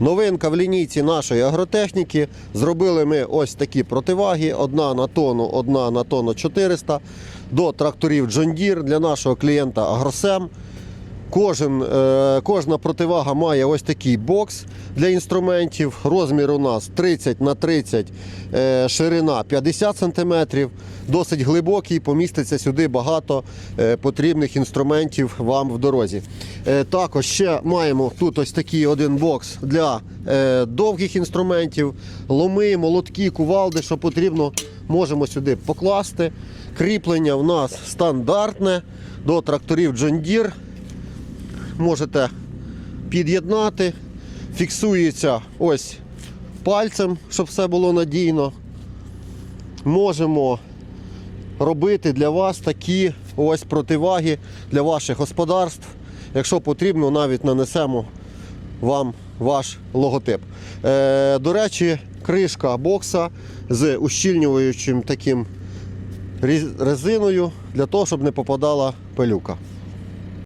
Новинка в лінійці нашої агротехніки. Зробили ми ось такі противаги: одна на тонну, одна на тонну 400 до тракторів John Deere для нашого клієнта Агросем. Кожен, е, кожна противага має ось такий бокс для інструментів. Розмір у нас 30 на 30, е, ширина 50 см. Досить глибокий, поміститься сюди багато е, потрібних інструментів вам в дорозі. Е, також ще маємо тут ось такий один бокс для е, довгих інструментів, ломи, молотки, кувалди, що потрібно, можемо сюди покласти. Кріплення в нас стандартне до тракторів John Deere можете під'єднати. Фіксується ось пальцем, щоб все було надійно. Можемо робити для вас такі ось противаги для ваших господарств. Якщо потрібно, навіть нанесемо вам ваш логотип. Е, до речі, кришка бокса з ущільнюючим таким резиною для того, щоб не попадала пилюка.